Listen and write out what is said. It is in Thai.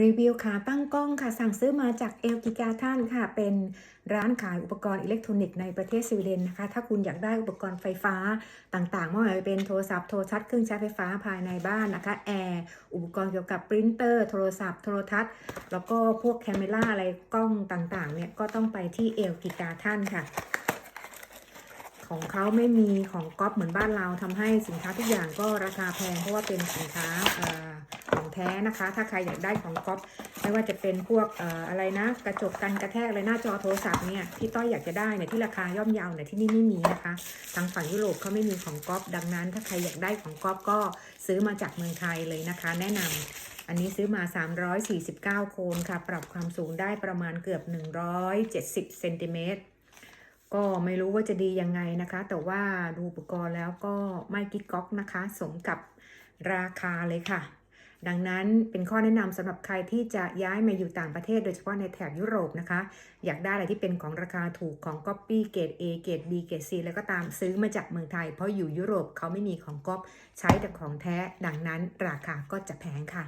รีวิวขาตั้งกล้องค่ะสั่งซื้อมาจากเอลกิกาท่านค่ะ เป็นร้านขายอุปกรณ์อิเล็กทรอนิกส์ในประเทศสวีเดนนะคะ ถ้าคุณอยากได้อุปกรณ์ไฟฟ้าต่างๆไม่ว่าจะเป็นโทรศัพท์โทรทัศน์เครื่องใช้ไฟฟ้าภายในบ้านนะคะแอร์อุปกรณ์เกี่ยวกับปรินเตอร์โทรศัพท์โทรทัศน์ แล้วก็พวกแคมเมราอะไรกล้องต่างๆเนี่ยก็ต้องไปที่เอลกิกาท่านค่ะของเขาไม่มีของก๊อปเหมือนบ้านเราทำให้สินค้าทุกอย่างก็ราคาแพงเพราะว่าเป็นสินค้าเอ่อ แท้นะคะ ถ้าใครอยากได้ของก๊อปไม่ว่าจะเป็นพวกอออะไรนะ กระจกกันกระแทกอะไรหน้าจอโทรศัพท์เนี่ยที่ต้อยอยากจะได้เนี่ยที่ราคาย่อมเยาวเนี่ยที่นี่ไม่มีนะคะ ทางฝั่งยุโรปเขาไม่มีของก๊อปดังนั้น ถ้าใครอยากได้ของก๊อปก็ซื้อมาจากเมืองไทยเลยนะคะ แนะนำอันนี้ซื้อมา 349 โคนค่ะ ปรับความสูงได้ประมาณเกือบ 170 เซนติเมตร ก็ไม่รู้ว่าจะดียังไงนะคะ แต่ว่าดูอุปกรณ์แล้วก็ไม่กิ๊กก๊อกนะคะ สมกับราคาเลยค่ะ ดังนั้นเป็นข้อแนะนำสำหรับใครที่จะย้ายมาอยู่ต่างประเทศ โดยเฉพาะในแถบยุโรปนะคะ อยากได้อะไรที่เป็นของราคาถูกของก๊อปปี้เกรด A เกรด B เกรด C แล้วก็ตามซื้อมาจากเมืองไทย เพราะอยู่ยุโรปเขาไม่มีของก๊อปใช้แต่ของแท้ ดังนั้นราคาก็จะแพงค่ะ